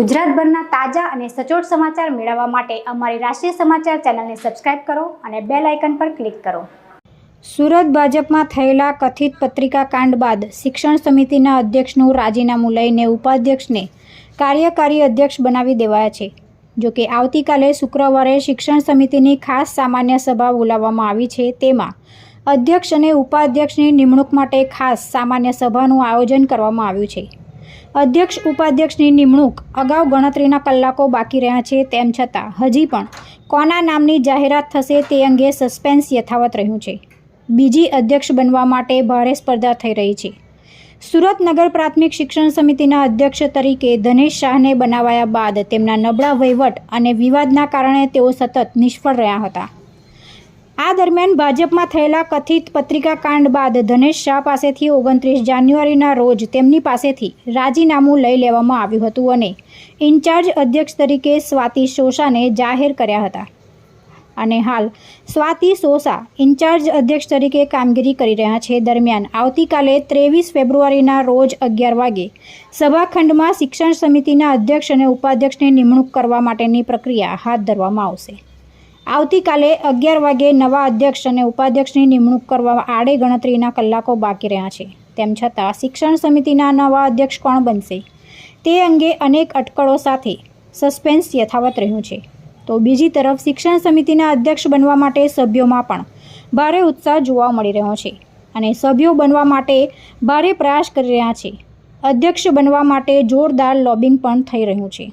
ગુજરાતભરના તાજા અને સચોટ સમાચાર મેળવવા માટે અમારી રાષ્ટ્રીય સમાચાર ચેનલને સબસ્ક્રાઇબ કરો અને બેલ આઇકન પર ક્લિક કરો. સુરત ભાજપમાં થયેલા કથિત પત્રિકા કાંડ બાદ શિક્ષણ સમિતિના અધ્યક્ષનું રાજીનામું લઈને ઉપાધ્યક્ષને કાર્યકારી અધ્યક્ષ બનાવી દેવાયા છે. જોકે આવતીકાલે શુક્રવારે શિક્ષણ સમિતિની ખાસ સામાન્ય સભા બોલાવવામાં આવી છે તેમાં અધ્યક્ષ અને ઉપાધ્યક્ષની નિમણૂક માટે ખાસ સામાન્ય સભાનું આયોજન કરવામાં આવ્યું છે. અધ્યક્ષ ઉપાધ્યક્ષની નિમણૂક અગાઉ ગણતરીના કલાકો બાકી રહ્યા છે તેમ છતાં હજી પણ કોના નામની જાહેરાત થશે તે અંગે સસ્પેન્સ યથાવત રહ્યું છે. બીજી અધ્યક્ષ બનવા માટે ભારે સ્પર્ધા થઈ રહી છે. સુરત નગર પ્રાથમિક શિક્ષણ સમિતિના અધ્યક્ષ તરીકે ધનેશ શાહને બનાવાયા બાદ તેમના નબળા વહીવટ અને વિવાદના કારણે તેઓ સતત નિષ્ફળ રહ્યા હતા. આ દરમિયાન ભાજપમાં થયેલા કથિત પત્રિકા કાંડ બાદ ધનેશ શાહ પાસેથી ઓગણત્રીસ જાન્યુઆરીના રોજ તેમની પાસેથી રાજીનામું લઈ લેવામાં આવ્યું હતું અને ઇન્ચાર્જ અધ્યક્ષ તરીકે સ્વાતિ સોસાને જાહેર કર્યા હતા. અને હાલ સ્વાતિ સોસા ઇન્ચાર્જ અધ્યક્ષ તરીકે કામગીરી કરી રહ્યા છે. દરમિયાન આવતીકાલે ત્રેવીસ ફેબ્રુઆરીના રોજ અગિયાર વાગે સભાખંડમાં શિક્ષણ સમિતિના અધ્યક્ષ અને ઉપાધ્યક્ષની નિમણૂક કરવા માટેની પ્રક્રિયા હાથ ધરવામાં આવશે. આવતીકાલે અગિયાર વાગે નવા અધ્યક્ષ અને ઉપાધ્યક્ષની નિમણૂક કરવા આડે ગણતરીના કલાકો બાકી રહ્યા છે. તેમ છતાં શિક્ષણ સમિતિના નવા અધ્યક્ષ કોણ બનશે? તે અંગે અનેક અટકળો સાથે સસ્પેન્સ યથાવત રહ્યું છે. તો બીજી તરફ શિક્ષણ સમિતિના અધ્યક્ષ બનવા માટે સભ્યોમાં પણ ભારે ઉત્સાહ જોવા મળી રહ્યો છે અને સભ્યો બનવા માટે ભારે પ્રયાસ કરી રહ્યા છે. અધ્યક્ષ બનવા માટે જોરદાર લોબિંગ પણ થઈ રહ્યું છે.